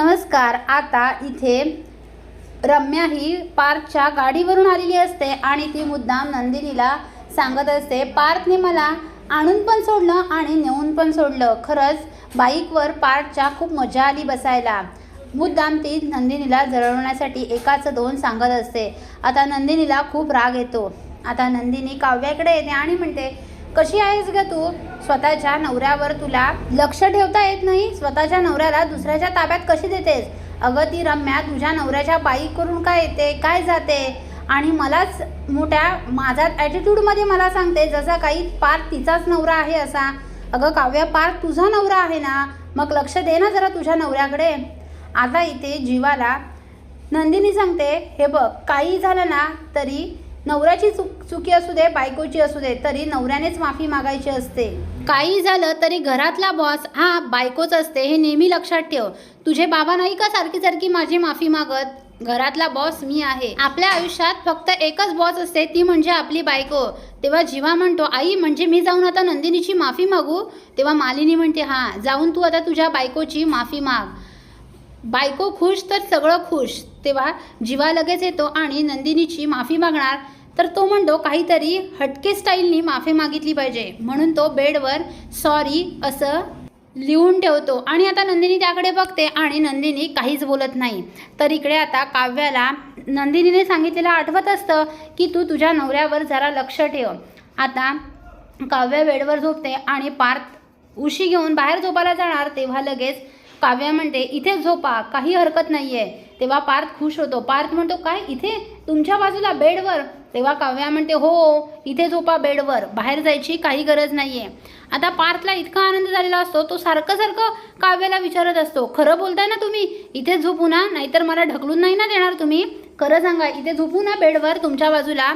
नमस्कार आता इथे रम्या ही पार्थच्या गाडीवरून आलेली असते आणि ती मुद्दाम नंदिनीला सांगत असते पार्थने मला आणून पण सोडलं आणि नेऊन पण सोडलं. खरंच बाईकवर पार्थच्या खूप मजा आली बसायला. मुद्दाम ती नंदिनीला जळवण्यासाठी एकाचं दोन सांगत असते. आता नंदिनीला खूप राग येतो. आता नंदिनी काव्याकडे येते आणि म्हणते कशी आहेस ग तू? स्वतःच्या नवऱ्यावर तुला लक्ष ठेवता येत नाही? स्वतःच्या नवऱ्याला दुसऱ्याच्या ताब्यात कशी देतेस? अगं ती रम्या तुझ्या नवऱ्याच्या बाईक करून काय येते? काय जाते? आणि मलाच मोठ्या माझा ॲटिट्यूडमध्ये मला सांगते जसा काही पार तिचाच नवरा आहे असा. अगं काव्या पार तुझा नवरा आहे ना? मग लक्ष दे ना जरा तुझ्या नवऱ्याकडे. आता इथे जीवाला नंदिनी सांगते हे बघ काही झालं ना तरी नवऱ्याची चुक चुकी असू दे बायकोची असू दे तरी नवऱ्यानेच माफी मागायची असते. काही झालं तरी घरातला बॉस हा बायकोच असते हे नेहमी लक्षात ठेव. तुझे बाबा नाही का सारखी सारखी माझी माफी मागत? घरातला बॉस मी आहे. आपल्या आयुष्यात फक्त एकच बॉस असते ती म्हणजे आपली बायको. तेव्हा जीवा म्हणतो आई म्हणजे मी जाऊन आता नंदिनीची माफी मागू? तेव्हा मालिनी म्हणते हां जाऊन तू आता तुझ्या बायकोची माफी माग. बायको खुश तर सगळं खुश. तेव्हा जीवा लगेच येतो आणि नंदिनीची माफी मागणार तर तो म्हणतो काहीतरी हटके स्टाईलनी माफी मागितली पाहिजे. म्हणून तो बेडवर सॉरी असं लिहून ठेवतो. आणि आता नंदिनी त्याकडे बघते आणि नंदिनी काहीच बोलत नाही. तर इकडे आता काव्याला नंदिनीने सांगितलेलं आठवत असतं की तू तुझ्या नवऱ्यावर जरा लक्ष ठेव. आता काव्या बेडवर झोपते आणि पार्थ उशी घेऊन बाहेर झोपायला जाणार तेव्हा लगेच काव्या म्हणते इथे झोपा काही हरकत नाही आहे तेव्हा पार्थ खुश होतो. पार्थ म्हणतो काय? इथे तुमच्या बाजूला बेडवर. तेव्हा काव्या म्हणते हो इथे झोपा बेडवर. बाहेर जायची काही गरज नाही आहे आता पार्थला इतका आनंद झालेला असतो तो सारखं सारखं काव्याला विचारत असतो खरं बोलताय ना तुम्ही? इथे झोपू ना नाहीतर मला ढकलून नाही ना देणार तुम्ही? खरं सांगा इथे झोपू ना बेडवर तुमच्या बाजूला?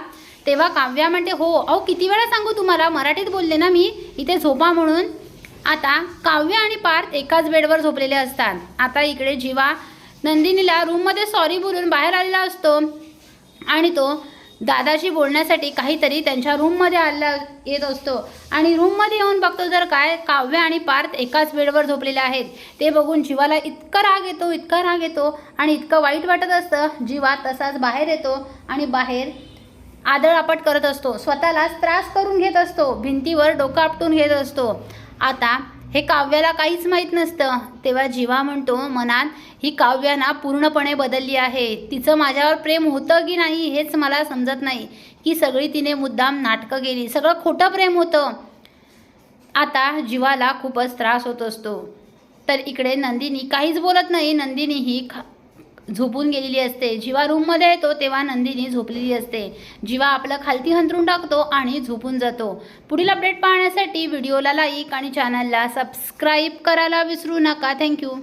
तेव्हा काव्या म्हणते हो अहो किती वेळा सांगू तुम्हाला? मराठीत बोलले ना मी इथे झोपा म्हणून. आता काव्य आणि पार्थ एकाच बेडवर झोपलेले असतात. आता इकडे जीवा नंदिनीला रूममध्ये सॉरी बोलून बाहेर आलेला असतो. आणि तो दादाशी बोलण्यासाठी काहीतरी त्यांच्या रूममध्ये आला येत असतो. आणि रूममध्ये येऊन बघतो जर काय काव्य आणि पार्थ एकाच बेडवर झोपलेले आहेत. ते बघून जीवाला इतका राग येतो इतका राग येतो आणि इतकं वाईट वाटत असतं. जीवा तसाच बाहेर येतो आणि बाहेर आदळआपट करत असतो. स्वतःलाच त्रास करून घेत असतो. भिंतीवर डोकं आपटून घेत असतो. आता हे काव्याला काहीच माहीत नसतं. तेव्हा जीवा म्हणतो मनात ही काव्या ना पूर्णपणे बदलली आहे. तिचं माझ्यावर प्रेम होतं की नाही हेच मला समजत नाही. की सगळी तिने मुद्दाम नाटकं केली. सगळं खोटं प्रेम होतं. आता जीवाला खूपच त्रास होत असतो. तर इकडे नंदिनी काहीच बोलत नाही. नंदिनी ही खा झोपून गेलेली असते. जेव्हा रूममध्ये येतो तेव्हा नंदिनी झोपलेली असते. जेव्हा आपलं खालती हंतरून टाकतो आणि झोपून जातो. पुढील अपडेट पाहण्यासाठी व्हिडिओला लाईक आणि चॅनलला सबस्क्राईब करायला विसरू नका. थँक्यू